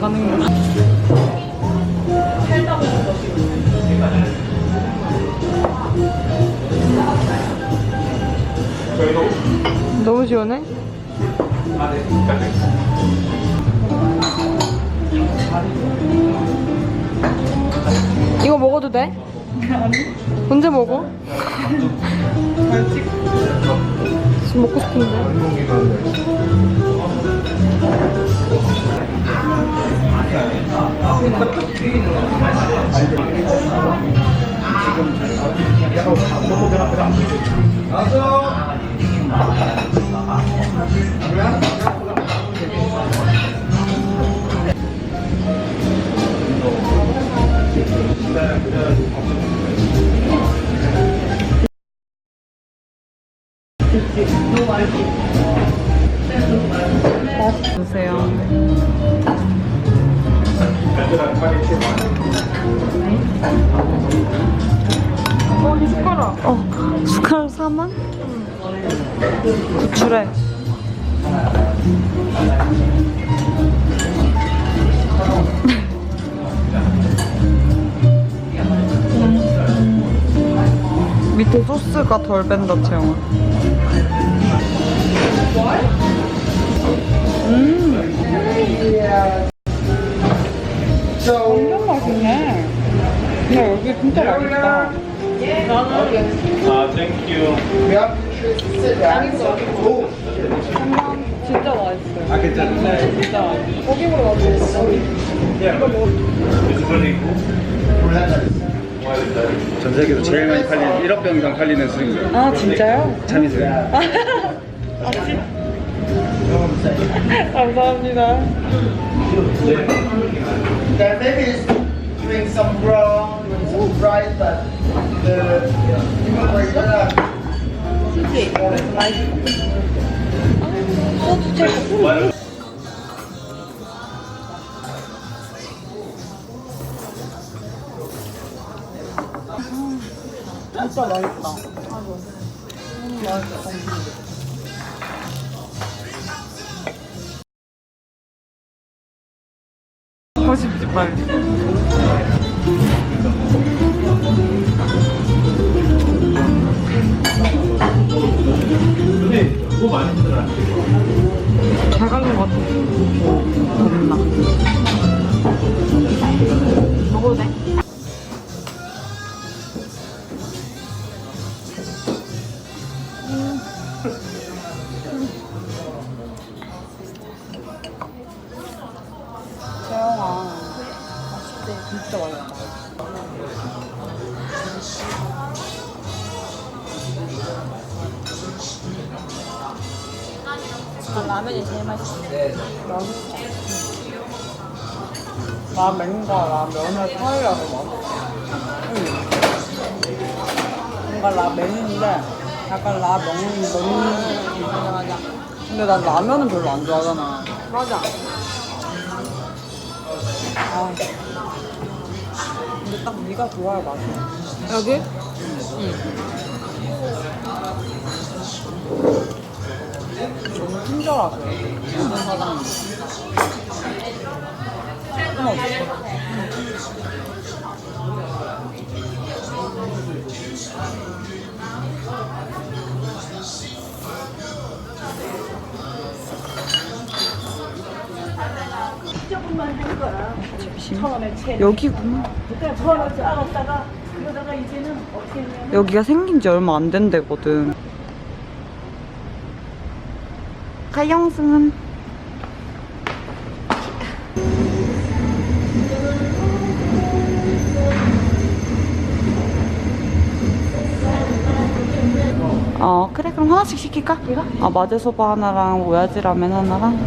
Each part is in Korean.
반응이야. 너무 시원해? 이거 먹어도 돼? 언제 먹어? 지금 먹고 싶은데. 드세요. 어, 이 숟가락. 어, 숟가락 4만? 구출해. 밑에 소스가 덜 뺀다, 채영아. 완전 맛있네. 야, 여기 진짜 맛있다. Thank you. 진짜 맛있어요. I can tell. 네, 진짜. 고기 that? 전 세계에서 제일 많이 팔리는 1억 병 이상 팔리는 거예요. 아, 진짜요? 참이슬. 아, 진 감사합니다. Then maybe it's doing some brown, doing some fried, but the even for that, 진짜 맛있다. 음, 맛있어. 뭐 많이 쓰더라. 잘 가는 것 같아. 겁나. 먹어도 돼? 재영아, 맛있대. 진짜 맛있다. 라면이 제일 맛있어. 라면과 라면의 차이라서 맛있어. 뭔가 라면인데 약간 라 먹는 먹는 맞아 맞아. 근데 난 라면은 별로 안 좋아하잖아. 맞아. 아. 근데 딱 네가 좋아할 맛이야. 여기? 너무 친절하세요. 모든 없어. 잠시만. 여기구나. 여기가 생긴 지 얼마 안 된 데거든. 가영승은 어 그래 그럼 하나씩 시킬까? 이거? 아 마제소바 하나랑 오야지 라면 하나랑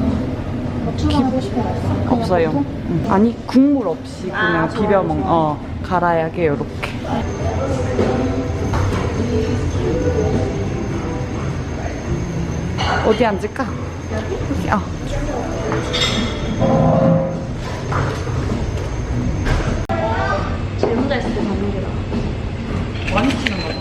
거 없어? 없어요 응. 아니 국물 없이 그냥 비벼 먹 어, 갈아야게 요렇게 어디 앉을까? 여기? 어. 혼자 있을 때 잡는 게 나아. 많이 치는 거같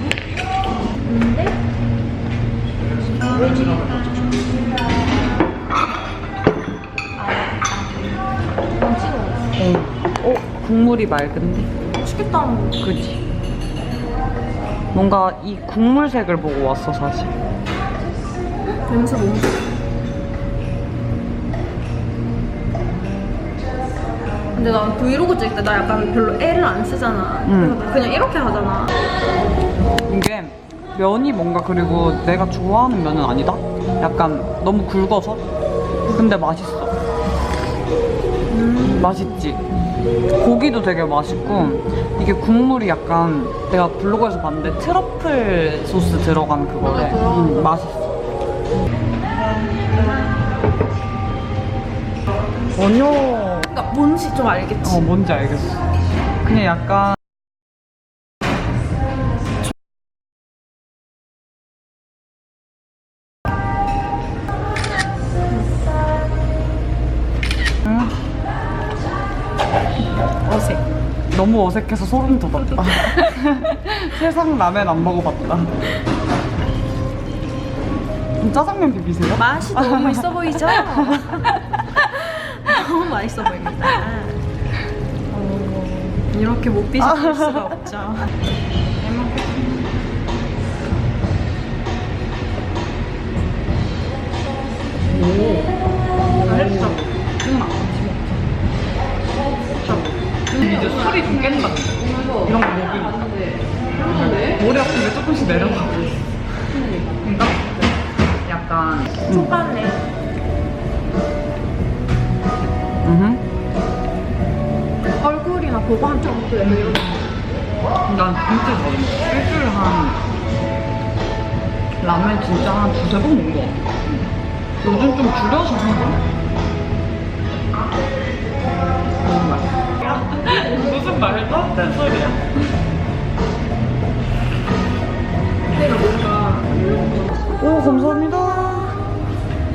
국물이 맑은데 맛있겠다. 그지 뭔가 이 국물색을 보고 왔어 사실 냄새 너무. 근데 난 브이로그 찍을 때 나 약간 별로 애를 안 쓰잖아. 음. 그래서 그냥 이렇게 하잖아. 이게 면이 뭔가 그리고 내가 좋아하는 면은 아니다 약간 너무 굵어서 근데 맛있어 음, 맛있지 고기도 되게 맛있고 이게 국물이 약간 내가 블로그에서 봤는데 트러플 소스 들어간 그거래 들어간 음, 거. 맛있어 전혀 그러니까 뭔지 좀 알겠지. 어 뭔지 알겠어. 그냥 약간 응? 어색. 너무 어색해서 소름 돋았다. 세상 라면 안 먹어봤다 짜장면 비비세요? 맛이 너무 있어 보이죠? 너무 맛있어 보입니다. 어, 이렇게 못 비실 수가 없죠. 응, 이제 술이 좀 깬다. 이런 거 먹으면. 머리 아픈 게 조금씩 내려가고 있어. 약간. 똑같네. 응. 얼굴이나 한참 또 약간 이런 난 진짜 잘 먹어. 일주일에 한. 라면 진짜 한 두세 번 먹는 거 같아. 요즘 좀 줄여서? 너무 맛있어. 무슨 말도 안 되는 소리야. 오 감사합니다.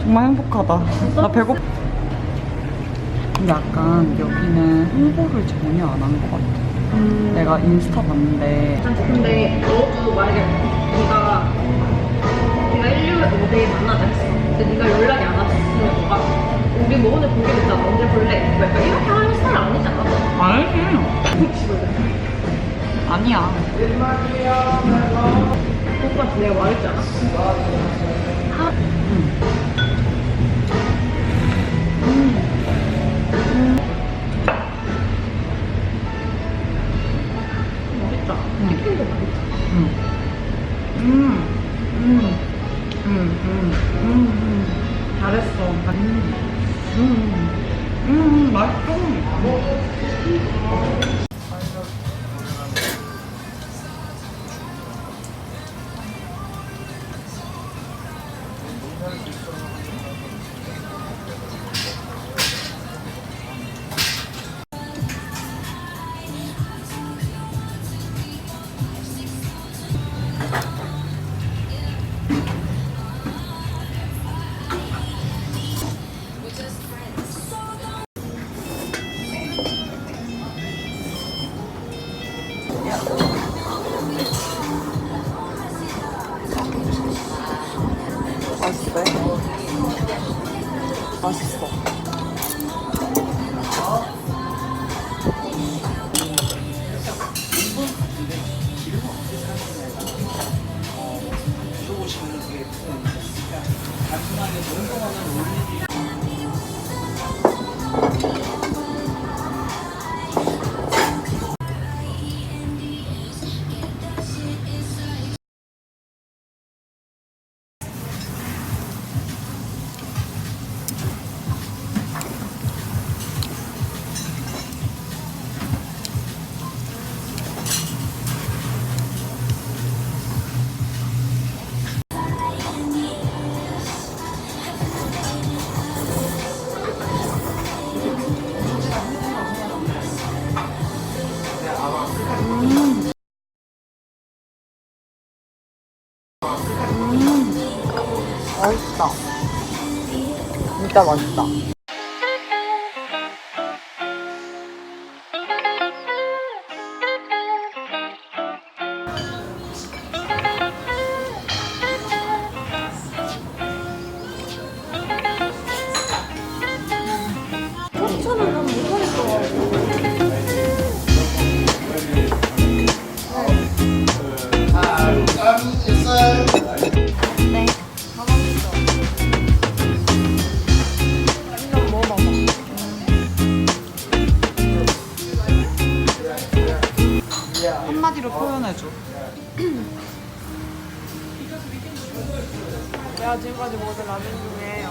정말 행복하다. 나 배고. 근데 약간 여기는 홍보를 전혀 안 한 것 같아. 내가 인스타 봤는데 근데 너도 만약에 네가 네가 1류에 어디 만나자 했어. 근데 네가 연락이 안 왔으면 너가 우리 뭐 오늘 보게 됐다. 언제 볼래? 뭐 약간 이렇게 하는 스타일 아니잖아. 알지? 아니야. 오빠한테 내가 말했잖아. 맛있 음. 음. 음. 음. 음. 음. 음. 잘했어. 음. 음. 음. 맛있어. 맛있어 단순하게 운동하는 맛있다. 진짜 맛있다. 추천은 내가 지금까지 먹은 라면 중에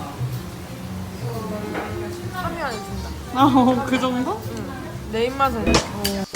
3위 안에 든다. 아, 그 정도? 내 입맛에.